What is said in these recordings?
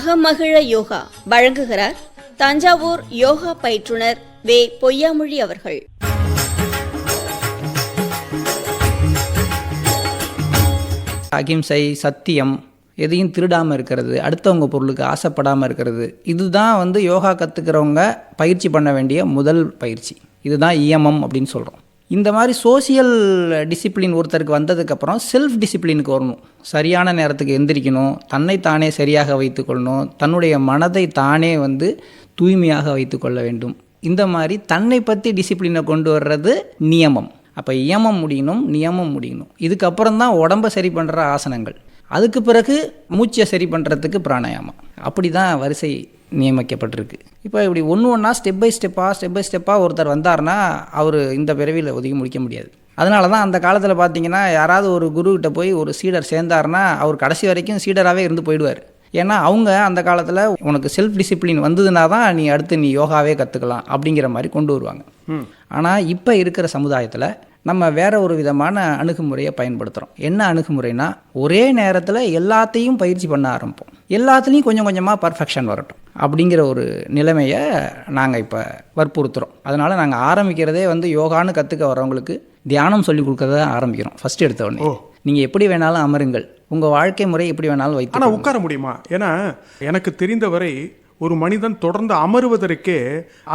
அகமகிழ யோகா வழங்குகிறார் தஞ்சாவூர் யோகா பயிற்றுனர் வே பொய்யாமொழி அவர்கள். அகிம்சை சத்தியம் எதையும் திருடாமல் இருக்கிறது அடுத்தவங்க பொருளுக்கு ஆசைப்படாமல் இருக்கிறது. இதுதான் வந்து யோகா கற்றுக்கிறவங்க பயிற்சி பண்ண வேண்டிய முதல் பயிற்சி. இதுதான் இயமம் அப்படின்னு சொல்கிறோம் இந்த மாதிரி சோசியல் டிசிப்ளின் ஒருத்தருக்கு வந்ததுக்கப்புறம் செல்ஃப் டிசிப்ளினுக்கு வரணும். சரியான நேரத்துக்கு எந்திரிக்கணும். தன்னை தானே சரியாக வைத்துக்கொள்ளணும் தன்னுடைய மனதை தானே வந்து தூய்மையாக வைத்துக்கொள்ள வேண்டும். இந்த மாதிரி தன்னை பற்றி டிசிப்ளினை கொண்டு வர்றது நியமம். அப்போ இயமம் முடியணும் நியமம் முடியணும். இதுக்கப்புறம் தான் உடம்பை சரி பண்ணுற ஆசனங்கள். அதுக்கு பிறகு மூச்சை சரி பண்ணுறதுக்கு பிராணாயாமம். அப்படி தான் வரிசை நியமிக்கப்பட்டிருக்கு. இப்போ இப்படி ஒன்று ஒன்றா ஸ்டெப் பை ஸ்டெப்பாக ஸ்டெப் பை ஸ்டெப்பாக ஒருத்தர் வந்தார்னா அவர் இந்த பிறவியில் ஒதுக்கி முடிக்க முடியாது. அதனால தான் அந்த காலத்தில் பார்த்தீங்கன்னா யாராவது ஒரு குருக்கிட்ட போய் ஒரு சீடர் சேர்ந்தாருன்னா அவர் கடைசி வரைக்கும் சீடராகவே இருந்து போயிடுவார். ஏன்னா அவங்க அந்த காலத்தில் உனக்கு செல்ஃப் டிசிப்ளின் வந்ததுனா தான் நீ அடுத்து நீ யோகாவே கற்றுக்கலாம் அப்படிங்கிற மாதிரி கொண்டு வருவாங்க. ஆனால் இப்போ இருக்கிற சமுதாயத்தில் நம்ம வேற ஒரு விதமான அணுகுமுறையை பயன்படுத்துகிறோம் என்ன அணுகுமுறைனா ஒரே நேரத்தில் எல்லாத்தையும் பயிற்சி பண்ண ஆரம்பிப்போம். எல்லாத்துலேயும் கொஞ்சம் கொஞ்சமாக பர்ஃபெக்ஷன் வரட்டும். அப்படிங்கிற ஒரு நிலைமையை நாங்கள் இப்போ வற்புறுத்துகிறோம் அதனால் நாங்கள் ஆரம்பிக்கிறதே வந்து யோகான்னு கற்றுக்க வரவங்களுக்கு தியானம் சொல்லி கொடுக்கறத ஆரம்பிக்கிறோம். ஃபஸ்ட் எடுத்த உடனே. நீங்கள் எப்படி வேணாலும் அமருங்கள். உங்கள் வாழ்க்கை முறை எப்படி வேணாலும் வைத்து உட்கார முடியுமா? ஏன்னா எனக்கு தெரிந்தவரை ஒரு மனிதன் தொடர்ந்து அமருவதற்கே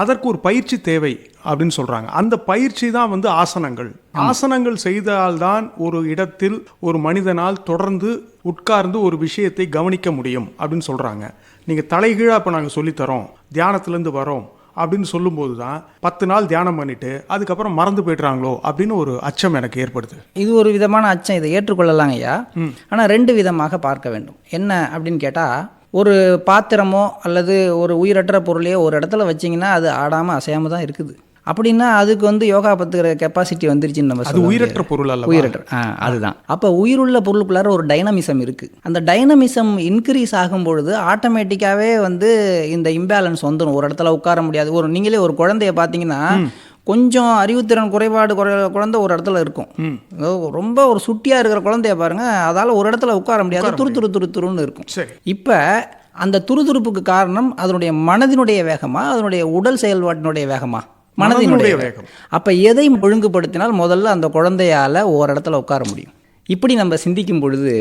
அதற்கு ஒரு பயிற்சி தேவை அப்படின்னு சொல்றாங்க. அந்த பயிற்சி தான் வந்து ஆசனங்கள். ஆசனங்கள் செய்தால்தான் ஒரு இடத்தில் ஒரு மனிதனால் தொடர்ந்து உட்கார்ந்து ஒரு விஷயத்தை கவனிக்க முடியும் அப்படின்னு சொல்றாங்க. நீங்க தலைகீழா இப்ப நாங்க சொல்லித்தரோம். தியானத்திலேருந்து வரோம் அப்படின்னு சொல்லும்போது தான் பத்து நாள் தியானம் பண்ணிட்டு அதுக்கப்புறம் மறந்து போயிடுறாங்களோ அப்படின்னு ஒரு அச்சம் எனக்கு ஏற்படுது. இது ஒரு விதமான அச்சம். இதை ஏற்றுக்கொள்ளலாம் ஐயா ஆனால் ரெண்டு விதமாக பார்க்க வேண்டும். என்ன அப்படின்னு கேட்டால் ஒரு பாத்திரமோ அல்லது ஒரு உயிரற்ற பொருளையோ ஒரு இடத்துல வச்சிங்கன்னா அது ஆடாமல் அசையாமல் தான் இருக்குது. அப்படின்னா அதுக்கு வந்து யோகா பத்துக்கிற கெப்பாசிட்டி வந்துருச்சுன்னு நம்ம அது உயிரற்ற. பொருள்? உயிரற்ற அதுதான். அப்போ உயிருள்ள பொருளுக்குள்ளார ஒரு டைனமிசம் இருக்குது அந்த டைனமிசம் இன்க்ரீஸ் ஆகும் பொழுது ஆட்டோமேட்டிக்காகவே வந்து இந்த இம்பேலன்ஸ் வந்துடும் ஒரு இடத்துல உட்கார முடியாது. ஒரு நீங்களே ஒரு குழந்தைய பார்த்தீங்கன்னா கொஞ்சம் அறிவுத்திறன் குறைபாடு குறை குழந்தை ஒரு இடத்துல இருக்கும். ரொம்ப ஒரு சுட்டியாக இருக்கிற குழந்தைய பாருங்க அதால் ஒரு இடத்துல உட்கார முடியாது துரு துரு துரு துருன்னு இருக்கும். இப்போ அந்த துருதுருப்புக்கு காரணம் அதனுடைய மனதினுடைய வேகமா அதனுடைய உடல் செயல்பாட்டினுடைய வேகமா? மனதினுடைய மனதினுடைய வேகம். அப்போ எதை ஒழுங்குபடுத்தினால் முதல்ல அந்த குழந்தையால் ஒரு இடத்துல உட்கார முடியும். இப்படி நம்ம சிந்திக்கும் பொழுது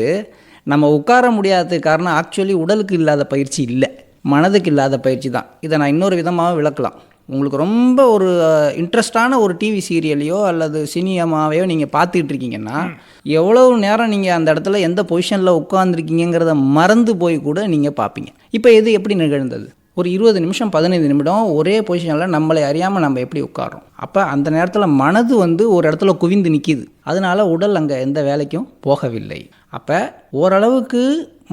நம்ம உட்கார முடியாததுக்கு காரணம் ஆக்சுவலி உடலுக்கு இல்லாத பயிற்சி இல்லை. மனதுக்கு இல்லாத பயிற்சி தான். இதை நான் இன்னொரு விதமாக விளக்கலாம். உங்களுக்கு ரொம்ப ஒரு இன்ட்ரெஸ்டான ஒரு டிவி சீரியலையோ அல்லது சினிமாவையோ நீங்கள் பார்த்துக்கிட்டு இருக்கீங்கன்னா எவ்வளவு நேரம் நீங்கள் அந்த இடத்துல எந்த பொசிஷனில் உட்காந்துருக்கீங்கிறத மறந்து போய் கூட நீங்கள் பார்ப்பீங்க. இப்போ இது எப்படி நிகழ்ந்தது? ஒரு இருபது நிமிஷம் பதினைந்து நிமிடம் ஒரே பொசிஷனில் நம்மளை அறியாமல் நம்ம எப்படி உட்காரோம் அப்போ அந்த நேரத்தில் மனது வந்து ஒரு இடத்துல குவிந்து நிற்கிது அதனால உடல் அங்கே எந்த வேலைக்கும் போகவில்லை. அப்போ ஓரளவுக்கு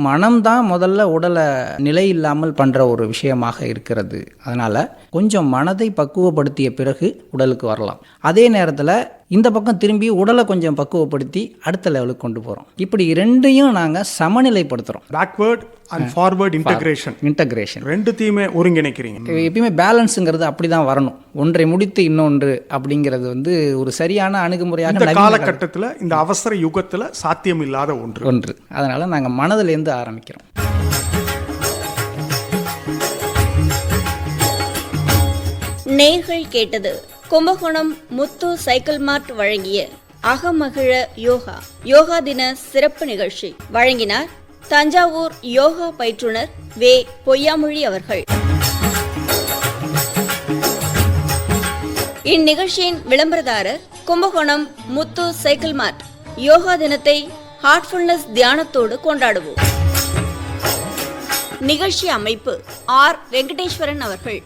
மனம்தான் முதல்ல உடலை நிலை இல்லாமல் பண்ணுற ஒரு விஷயமாக இருக்கிறது. அதனால் கொஞ்சம் மனதை பக்குவப்படுத்திய பிறகு உடலுக்கு வரலாம். அதே நேரத்தில் இந்த பக்கம் திரும்பி உடலை கொஞ்சம் பக்குவப்படுத்தி அடுத்த லெவலுக்கு கொண்டு போகிறோம் இப்படி ரெண்டையும் நாங்கள் சமநிலைப்படுத்துகிறோம் backward and forward integration integration ரெண்டுத்தையுமே ஒருங்கிணைக்கிறீங்க. எப்பயுமே பேலன்ஸுங்கிறது அப்படி தான் வரணும். ஒன்றை முடித்து இன்னொன்று அப்படிங்கிறது வந்து ஒரு சரியான அணுகுமுறையாக காலகட்டத்துல இந்த அவசர யுகத்துல சாத்தியம் இல்லாத ஒன்று. ஒன்று. அதனால் நாங்கள் மனதிலேருந்து ஆரம்பிக்கிறோம். நேர்கள் கேட்டது கும்பகோணம் முத்து சைக்கிள் மார்ட் வழங்கிய அகமகிழ யோகா யோகா தின சிறப்பு நிகழ்ச்சி. வழங்கினார் தஞ்சாவூர் யோகா பயிற்றுனர் வே பொய்யாமொழி அவர்கள். இந்நிகழ்ச்சியின் விளம்பரதாரர் கும்பகோணம் முத்து சைக்கிள் மார்ட் யோகா தினத்தை ஹார்ட்ஃபுல்னஸ் தியானத்தோடு கொண்டாடுவோம். நிகழ்ச்சி அமைப்பு ஆர். வெங்கடேஸ்வரன் அவர்கள்.